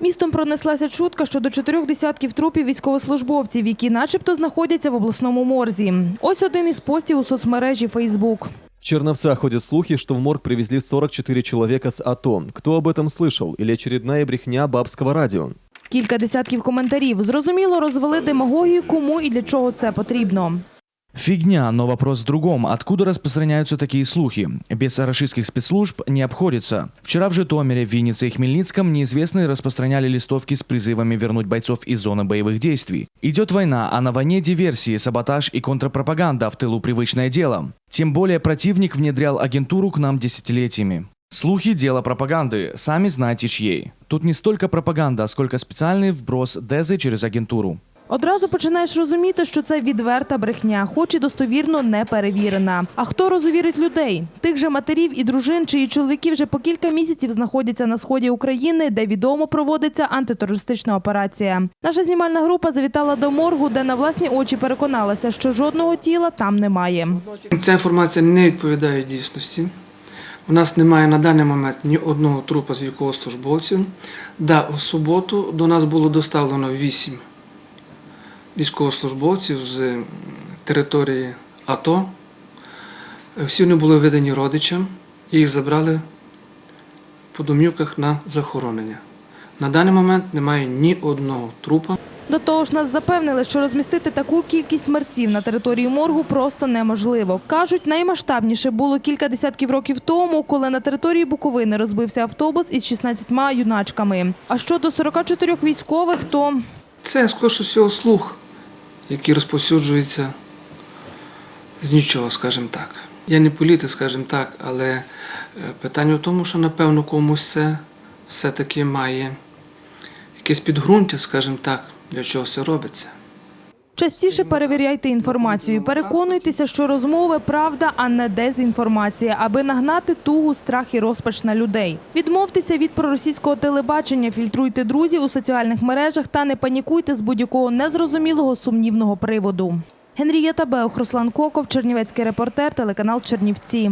Містом пронеслася чутка щодо чотирьох десятків трупів військовослужбовців, які начебто знаходяться в обласному морзі. Ось один із постів у соцмережі Фейсбук. В Черновцах ходят слухи, что в морг привезли 44 человека с АТО. Кто об этом слышал? Или очередная брехня бабского радио? Кілька десятків коментарів. Зрозуміло, розвели демагогію, кому і для чого це потрібно. Фигня, но вопрос в другом. Откуда распространяются такие слухи? Без российских спецслужб не обходится. Вчера в Житомире, Виннице и Хмельницком неизвестные распространяли листовки с призывами вернуть бойцов из зоны боевых действий. Идет война, а на войне диверсии, саботаж и контрпропаганда в тылу привычное дело. Тем более противник внедрял агентуру к нам десятилетиями. Слухи – дело пропаганды, сами знаете чьей. Тут не столько пропаганда, сколько специальный вброс дезы через агентуру. Одразу починаєш розуміти, що це відверта брехня, хоч і достовірно не перевірена. А хто розувірить людей? Тих же матерів і дружин, чиї чоловіки вже по кілька місяців знаходяться на сході України, де відомо проводиться антитерористична операція. Наша знімальна група завітала до моргу, де на власні очі переконалася, що жодного тіла там немає. Ця інформація не відповідає дійсності. У нас немає на даний момент ні одного трупа з військовослужбовців. Да, в суботу до нас було доставлено вісім військовослужбовців з території АТО. Всі вони були видані родичам, і їх забрали по домівках на захоронення. На даний момент немає ні одного трупа. До того ж, нас запевнили, що розмістити таку кількість мерців на території моргу просто неможливо. Кажуть, наймасштабніше було кілька десятків років тому, коли на території Буковини розбився автобус із 16 юначками. А щодо 44 військових, то Це скоріше всього слух, який розповсюджується з нічого, скажімо так. Я не політик, скажімо так, але е, питання в тому, що напевно комусь це все-таки має якесь підґрунтя, скажімо так, для чого все робиться. Частіше перевіряйте інформацію. Переконуйтеся, що розмови правда, а не дезінформація, аби нагнати тугу, страх і розпач на людей. Відмовтеся від проросійського телебачення, фільтруйте друзів у соціальних мережах та не панікуйте з будь-якого незрозумілого сумнівного приводу. Генрієта Беох, Руслан Коков, Чернівецький репортер, телеканал Чернівці.